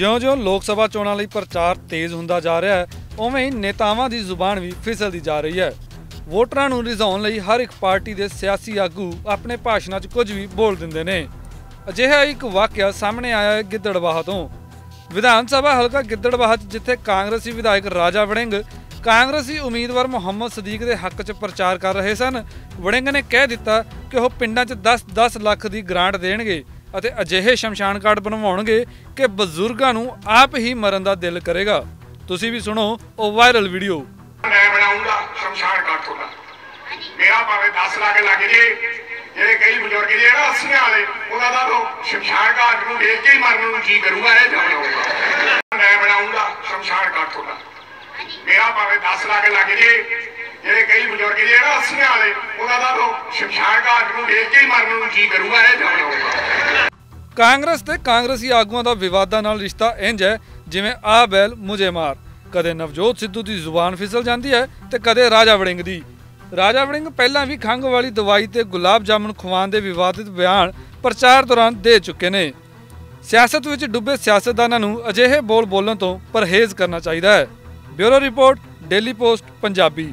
ਜਿਉਂ-ਜਿਉਂ ਲੋਕ ਸਭਾ ਚੋਣਾਂ ਲਈ ਪ੍ਰਚਾਰ ਤੇਜ਼ ਹੁੰਦਾ ਜਾ ਰਿਹਾ ਹੈ, ਉਵੇਂ ਹੀ ਨੇਤਾਵਾਂ ਦੀ ਜ਼ੁਬਾਨ ਵੀ ਫਿਸਲਦੀ ਜਾ ਰਹੀ ਹੈ। ਵੋਟਰਾਂ ਨੂੰ ਰਿਝਾਉਣ ਲਈ ਹਰ ਇੱਕ ਪਾਰਟੀ ਦੇ ਸਿਆਸੀ ਆਗੂ ਆਪਣੇ ਭਾਸ਼ਣਾਂ 'ਚ ਕੁਝ ਵੀ ਬੋਲ ਦਿੰਦੇ ਨੇ। ਅਜਿਹਾ ਇੱਕ ਵਾਕਿਆ ਸਾਹਮਣੇ ਆਇਆ ਹੈ ਗਿੱਦੜਬਾਹਾ ਤੋਂ। ਵਿਧਾਨ ਸਭਾ ਹਲਕਾ ਗਿੱਦੜਬਾਹਾ 'ਚ ਜਿੱਥੇ ਕਾਂਗਰਸੀ ਵਿਧਾਇਕ ਰਾਜਾ ਵੜਿੰਗ, ਕਾਂਗਰਸੀ ਉਮੀਦਵਾਰ ਮੁਹੰਮਦ ਸਦੀਕ ਦੇ ਹੱਕ 'ਚ ਪ੍ਰਚਾਰ ਕਰ ਰਹੇ ਸਨ, ਵੜਿੰਗ ਨੇ ਕਹਿ ਦਿੱਤਾ ਕਿ ਉਹ ਪਿੰਡਾਂ 'ਚ 10-10 ਲੱਖ ਦੀ ਗ੍ਰਾਂਟ ਦੇਣਗੇ। ਅਤੇ ਅਜਿਹੇ ਸ਼ਮਸ਼ਾਨ ਘਾਟ ਬਣਵਾਉਣਗੇ ਕਿ ਬਜ਼ੁਰਗਾਂ ਨੂੰ ਆਪ ਹੀ ਮਰਨ ਦਾ ਦਿਲ ਕਰੇਗਾ। ਤੁਸੀਂ ਵੀ ਸੁਣੋ ਉਹ ਵਾਇਰਲ ਵੀਡੀਓ। ਮੈਂ ਬਣਾਉਂਗਾ ਸ਼ਮਸ਼ਾਨ ਘਾਟ ਤੁਹਾਡਾ ਮੇਰਾ ਭਾਵੇਂ 10 ਲੱਖ ਲੱਗ ਜੇ, ਜਿਹੜੇ ਕਈ ਬਜ਼ੁਰਗ ਜਿਹੜੇ ਨਾ 80 ਵਾਲੇ, ਉਹਨਾਂ ਦਾ ਤਾਂ ਸ਼ਮਸ਼ਾਨ ਘਾਟ ਨੂੰ ਦੇਖ ਕੇ ਹੀ ਮਰਨ ਨੂੰ ਜੀ ਕਰੂਗਾ, ਇਹ ਜਾਂ ਮੈਂ ਬਣਾਉਂਗਾ ਸ਼ਮਸ਼ਾਨ ਘਾਟ ਤੁਹਾਡਾ ਮੇਰਾ ਭਾਵੇਂ 10 ਲੱਖ ਲੱਗ ਜੇ, ਜਿਹੜੇ ਕਈ ਬਜ਼ੁਰਗ ਜਿਹੜੇ ਨਾ 80 ਵਾਲੇ, ਉਹਨਾਂ ਦਾ ਤਾਂ ਸ਼ਮਸ਼ਾਨ ਘਾਟ ਨੂੰ ਦੇਖ ਕੇ ਹੀ ਮਰਨ ਨੂੰ ਜੀ ਕਰੂਗਾ, ਇਹ ਜਾਂ ਬਣਾਉਂਗਾ। ਕਾਂਗਰਸ ਤੇ ਕਾਂਗਰਸੀ ਆਗੂਆਂ ਦਾ ਵਿਵਾਦਾਂ ਨਾਲ ਰਿਸ਼ਤਾ ਇੰਜ ਹੈ, ਜਿਵੇਂ ਆ ਬੈਲ ਮੁਝੇ ਮਾਰ। ਕਦੇ ਨਵਜੋਤ ਸਿੱਧੂ ਦੀ ਜ਼ੁਬਾਨ ਫਿਸਲ ਜਾਂਦੀ ਹੈ ਤੇ ਕਦੇ ਰਾਜਾ ਵੜਿੰਗ ਦੀ। ਰਾਜਾ ਵੜਿੰਗ ਪਹਿਲਾਂ ਵੀ ਖੰਘ ਵਾਲੀ ਦਵਾਈ ਤੇ ਗੁਲਾਬ ਜਾਮਨ ਖਵਾਉਣ ਦੇ ਵਿਵਾਦਿਤ ਬਿਆਨ ਪ੍ਰਚਾਰ ਦੌਰਾਨ ਦੇ ਚੁੱਕੇ ਨੇ। ਸਿਆਸਤ ਵਿੱਚ ਡੁੱਬੇ ਸਿਆਸਤਦਾਨਾਂ ਨੂੰ ਅਜਿਹੇ ਬੋਲ ਬੋਲਣ ਤੋਂ ਪਰਹੇਜ਼ ਕਰਨਾ ਚਾਹੀਦਾ ਹੈ। Bureau report, daily post, Punjabi.